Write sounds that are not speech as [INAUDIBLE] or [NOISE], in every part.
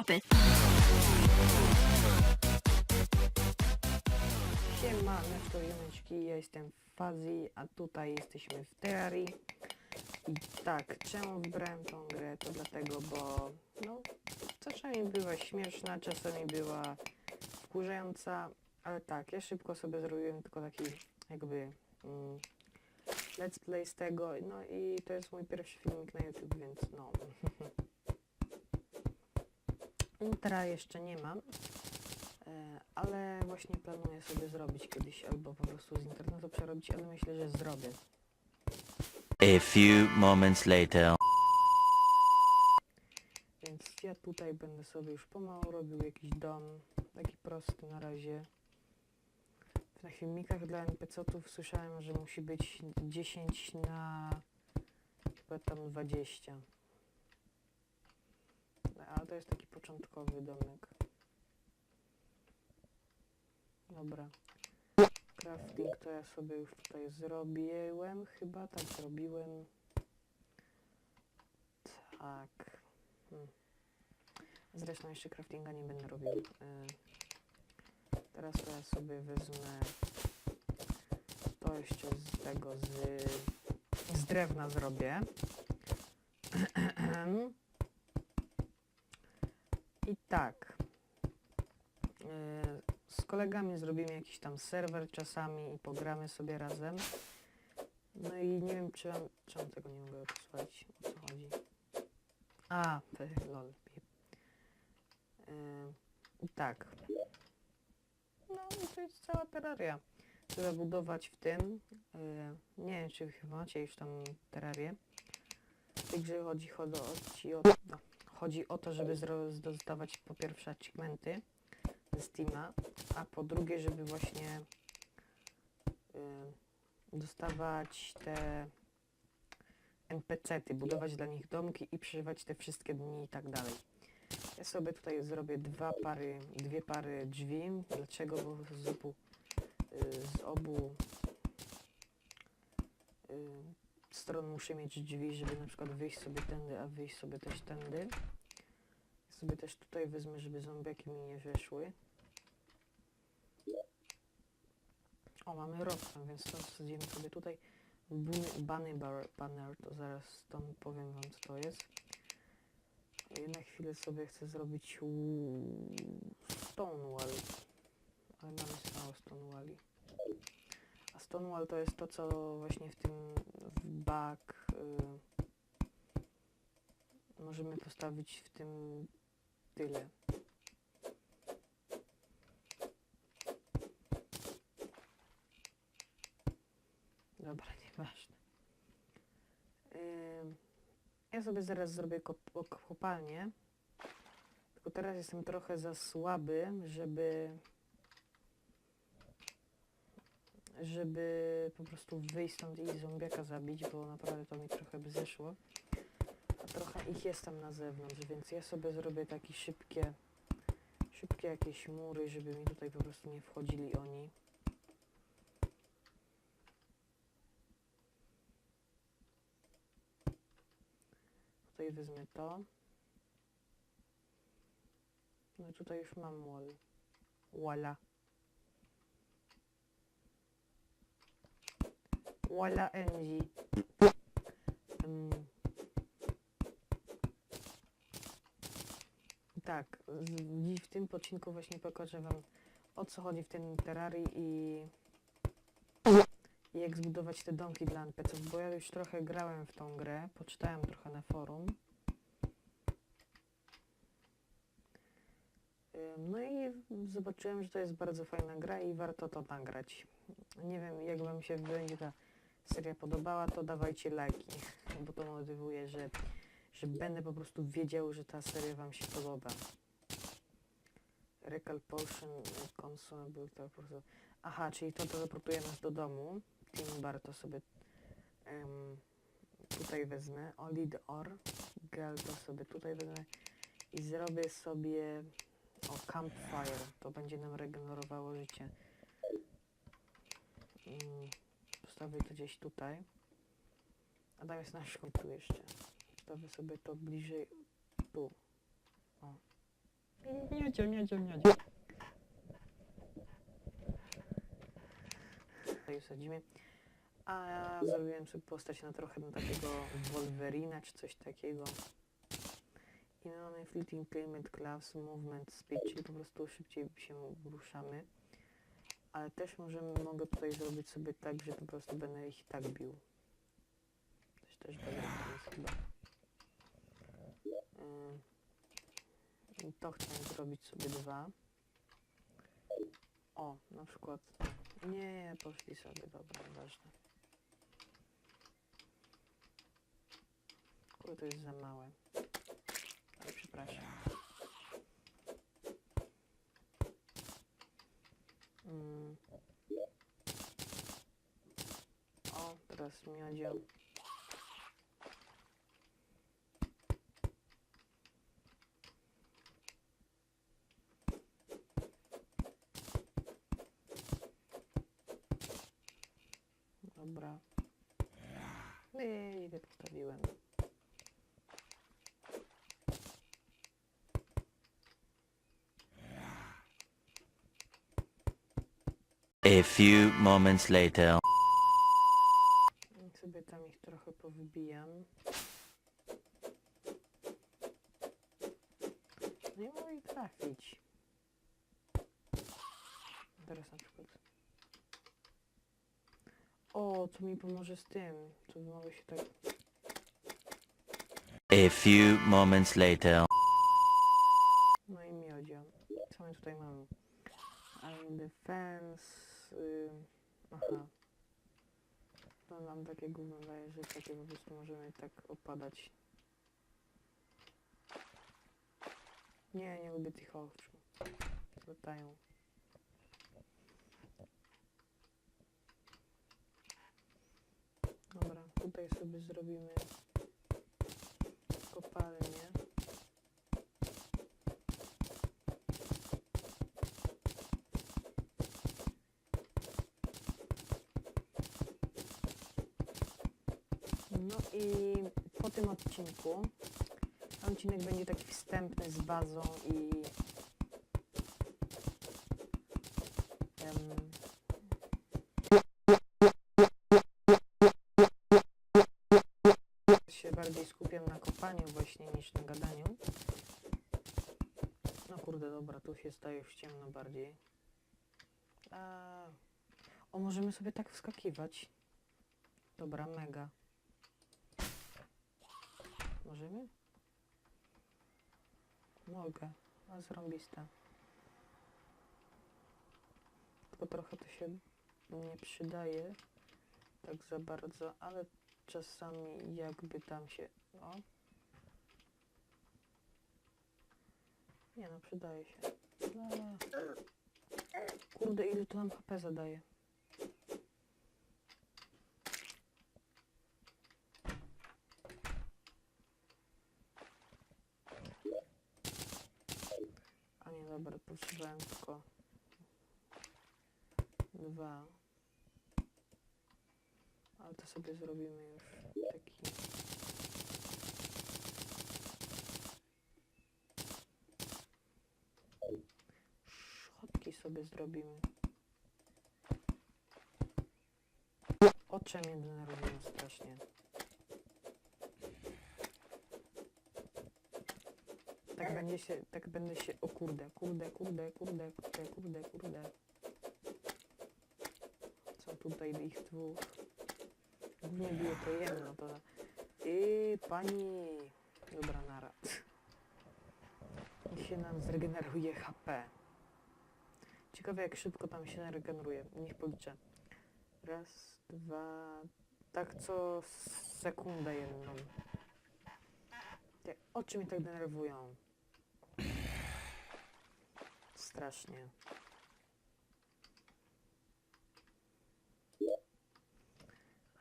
Stop it. Siemaneczko, ziomeczki, ja jestem Fazi, a tutaj jesteśmy w Terrarii. I tak, czemu wybrałem tą grę? To dlatego, bo no, czasami była śmieszna, czasami była wkurzająca, ale tak, ja szybko sobie zrobiłem tylko taki jakby mm, let's play z tego, no i to jest mój pierwszy filmik na YouTube, więc no. [LAUGHS] Intra jeszcze nie mam, E, ale właśnie planuję sobie zrobić kiedyś albo po prostu z internetu przerobić, ale myślę, że zrobię. A few moments later. Więc ja tutaj będę sobie już pomału robił jakiś dom, taki prosty na razie. Na filmikach dla NPC-ów słyszałem, że musi być 10 na chyba tam 20. Ale to jest taki początkowy domek. Dobra. Crafting to ja sobie już tutaj zrobiłem, chyba tak zrobiłem. Tak. Hmm. Zresztą jeszcze craftinga nie będę robił. Y, Teraz to ja sobie wezmę to jeszcze z tego z, z drewna zrobię. [CLEARS THROAT] I tak. Y, Z kolegami zrobimy jakiś tam serwer czasami i pogramy sobie razem. No i nie wiem, czy mam, tego nie mogę posłuchać, o co chodzi. A, lol. Yy, tak. No i to jest cała terraria. Trzeba budować w tym. Yy, nie wiem, czy chyba macie już tam terrarię. W tej grze chodzi, chodzi, o, no, chodzi o to, żeby zro- dostawać po pierwsze achievementy ze Steama, a po drugie, żeby właśnie yy, dostawać te NPC-ty, budować dla nich domki i przeżywać te wszystkie dni i tak dalej. Ja sobie tutaj zrobię dwa pary, dwie pary drzwi. Dlaczego? Bo z obu, y, z obu y, stron muszę mieć drzwi, żeby na przykład wyjść sobie tędy, a wyjść sobie też tędy. Sobie też tutaj wezmę, żeby zombiaki mi nie weszły. O, mamy rockstone, więc to wsadzimy sobie tutaj. Bunny- bar, banner, to zaraz tam powiem wam co to jest. I na chwilę sobie chcę zrobić Stonewall. Ale mamy stało Stonewalli. Stonewall to jest to, co właśnie w tym w back y, możemy postawić w tym tyle. Dobra, nieważne. Ym, ja sobie zaraz zrobię kopalnię. Tylko teraz jestem trochę za słaby, żeby żeby po prostu wyjść stąd i zombiaka zabić, bo naprawdę to mi trochę by zeszło. A trochę ich jest tam na zewnątrz, więc ja sobie zrobię takie szybkie szybkie jakieś mury, żeby mi tutaj po prostu nie wchodzili oni. Tutaj wezmę to. No i tutaj już mam wall. Walla. Walla NG. Ym. Tak, w tym odcinku właśnie pokażę wam o co chodzi w tym terrarii i jak zbudować te domki dla NPC-ów, bo ja już trochę grałem w tą grę, poczytałem trochę na forum. No i zobaczyłem, że to jest bardzo fajna gra i warto to nagrać. Nie wiem, jak wam się będzie ta seria podobała, to dawajcie lajki, [LAUGHS] bo to motywuje, że, że będę po prostu wiedział, że ta seria wam się podoba. Recall Potion Console był to po prostu... Aha, czyli to teleportuje nas do domu. Team Bar to sobie em, tutaj wezmę. Only the Or. Girl to sobie tutaj wezmę. I zrobię sobie o Campfire. To będzie nam regenerowało życie. Postawię to gdzieś tutaj. A tam jest nasz tu jeszcze. Postawię sobie to bliżej tu. O. Miodzio, miodzio, miodzio. Tutaj wsadzimy. A ja zrobiłem sobie postać na trochę na takiego Wolverina czy coś takiego. I my mamy Fleeting Climate Class Movement Speed, czyli po prostu szybciej się ruszamy. Ale też możemy, mogę tutaj zrobić sobie tak, że po prostu będę ich tak bił. Też chyba. I to chciałem zrobić sobie dwa. O, na przykład. Nie, poszli sobie, dobra, ważne. Kurde, to jest za małe. Ale przepraszam. Dobra. Nie, postawiłem. A few moments later. Nie mogę ich trafić. Teraz na przykład. O, co mi pomoże z tym? Co mogę się tak... A few moments later. No i miodzio. Co my tutaj mamy? Iron Defense... Y... Aha. To nam takie gówno daje, że takie po prostu możemy tak opadać. Nie, nie lubię tych oczu. Latają. Dobra, tutaj sobie zrobimy kopalnię. No i po tym odcinku, odcinek będzie taki wstępny z bazą i em, się bardziej skupiam na kopaniu właśnie niż na gadaniu. No kurde, dobra, tu się staje już ciemno bardziej. A, o, możemy sobie tak wskakiwać. Dobra, mega. Możemy? Mogę. A zrąbista. Tylko trochę to się nie przydaje tak za bardzo, ale czasami jakby tam się... O. Nie no, przydaje się. Kurde, ile to nam HP zadaje. Dobra, potrzebowałem tylko dwa. Ale to sobie zrobimy już taki. Szotki sobie zrobimy. Oczy mnie denerwują strasznie. Tak będzie się, tak będę się, o kurde, kurde, kurde, kurde, kurde, kurde, kurde. Co tutaj ich dwóch? Głównie bije to jedno, to... I pani... Dobra, nara. Niech się nam zregeneruje HP. Ciekawe jak szybko tam się regeneruje. Niech policzę. Raz, dwa... Tak co sekundę jedną. Te oczy mi tak denerwują. Strasznie.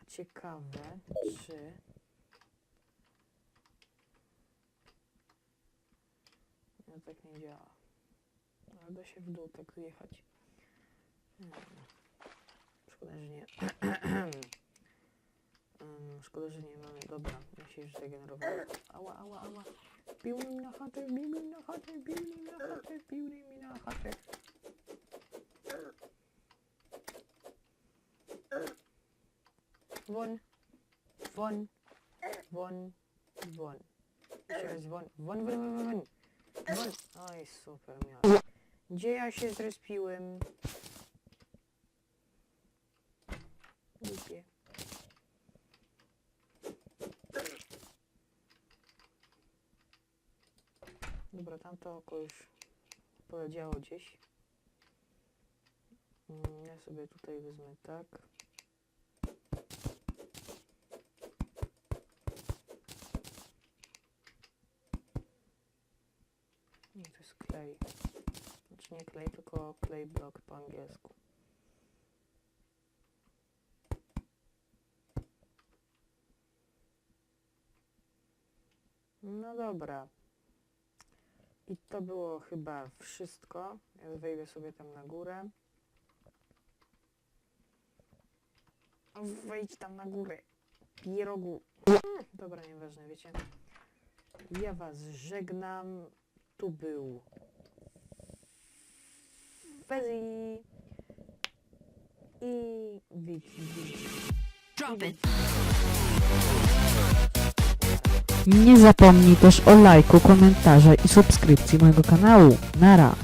A ciekawe, czy... No tak nie działa. Ale da się w dół tak zjechać. Hmm. Szkoda, że nie... um, [CLEARS THROAT] szkoda, że nie mamy... Dobra, ja się już. Ała, ała, ała. Beauty Mina Hunter, Beauty Mina Hunter, Beauty Mina Hunter, Beauty Mina Hunter. One, one, one, one. Через one, one, one, one, one, one. Aj, super, miałem. Gdzie ja się zrespiłem? Dobra, tamto oko już poleciało gdzieś. Mm, Ja sobie tutaj wezmę tak. Nie, to jest klej. Znaczy nie klej, tylko klej block po angielsku. No dobra. I to było chyba wszystko. Ja wejdę sobie tam na górę. Wejdź tam na górę. Pierogu. Mm, Dobra, nieważne, wiecie. Ja was żegnam. Tu był Fezzi i Wiki. Drop it. Nie zapomnij też o lajku, komentarze i subskrypcji mojego kanału. Nara!